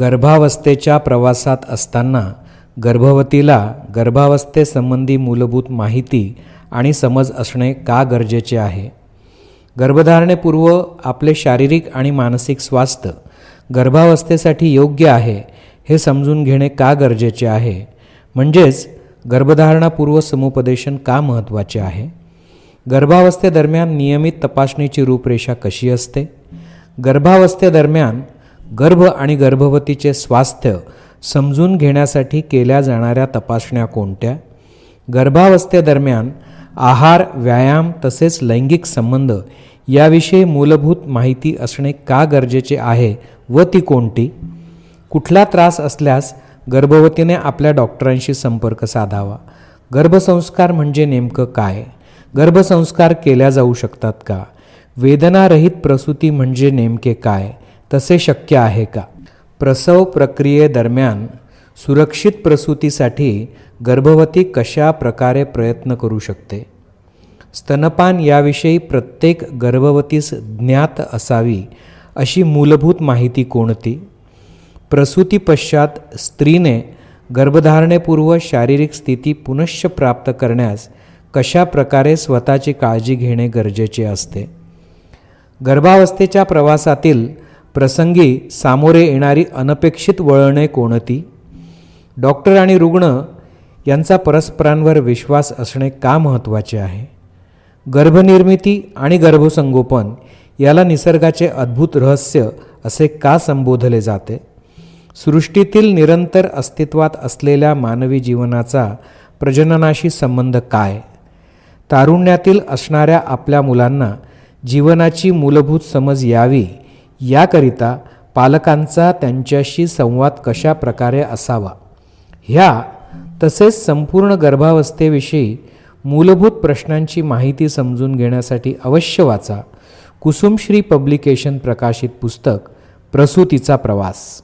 गर्भावस्थेच्या प्रवासात असताना गर्भवतीला गर्भावस्थेसंबंधी मूलभूत माहिती आणि समज असणे का गरजेचे आहे? गर्भधारणेपूर्व आपले शारीरिक आणि मानसिक स्वास्थ्य गर्भावस्थेसाठी योग्य आहे हे समजून घेणे का गरजेचे आहे? म्हणजेच गर्भधारणापूर्व समुपदेशन का महत्त्वाचे आहे? गर्भावस्थेदरम्यान नियमित तपासणीची रूपरेषा कशी असते? गर्भावस्थेदरम्यान गर्भ आणि गर्भवतीचे स्वास्थ्य समजून घेण्यासाठी केल्या जाणाऱ्या तपासण्या कोणत्या? गर्भावस्थेदरम्यान आहार व्यायाम तसेच लैंगिक संबंध याविषयी मूलभूत माहिती असणे का गरजेचे आहे व ती कोणती? कुठला त्रास असल्यास गर्भवतीने आपल्या डॉक्टरांशी संपर्क साधावा. गर्भसंस्कार म्हणजे नेमकं काय? गर्भसंस्कार केल्या जाऊ शकतात का? वेदनारहित प्रसूती म्हणजे नेमके काय? तसे शक्य आहे का? प्रसव प्रक्रियेदरम्यान सुरक्षित प्रसूतीसाठी गर्भवती कशा प्रकारे प्रयत्न करू शकते? स्तनपान याविषयी प्रत्येक गर्भवतीस ज्ञात असावी अशी मूलभूत माहिती कोणती? प्रसूतीपश्चात स्त्रीने गर्भधारणेपूर्व शारीरिक स्थिती पुनश्च प्राप्त करण्यास कशा प्रकारे स्वतःची काळजी घेणे गरजेचे असते? गर्भावस्थेच्या प्रवासातील प्रसंगी सामोरे येणारी अनपेक्षित वळणे कोणती? डॉक्टर आणि रुग्ण यांचा परस्परांवर विश्वास असणे का महत्त्वाचे आहे? गर्भनिर्मिती आणि गर्भसंगोपन याला निसर्गाचे अद्भुत रहस्य असे का संबोधले जाते? सृष्टीतील निरंतर अस्तित्वात असलेल्या मानवी जीवनाचा प्रजननाशी संबंध काय? तारुण्यातील असणाऱ्या आपल्या मुलांना जीवनाची मूलभूत समज यावी याकरिता पालकांचा त्यांच्याशी संवाद कशा प्रकारे असावा? ह्या तसेच संपूर्ण गर्भावस्थेविषयी मूलभूत प्रश्नांची माहिती समजून घेण्यासाठी अवश्य वाचा. कुसुमश्री पब्लिकेशन प्रकाशित पुस्तक प्रसूतीचा प्रवास.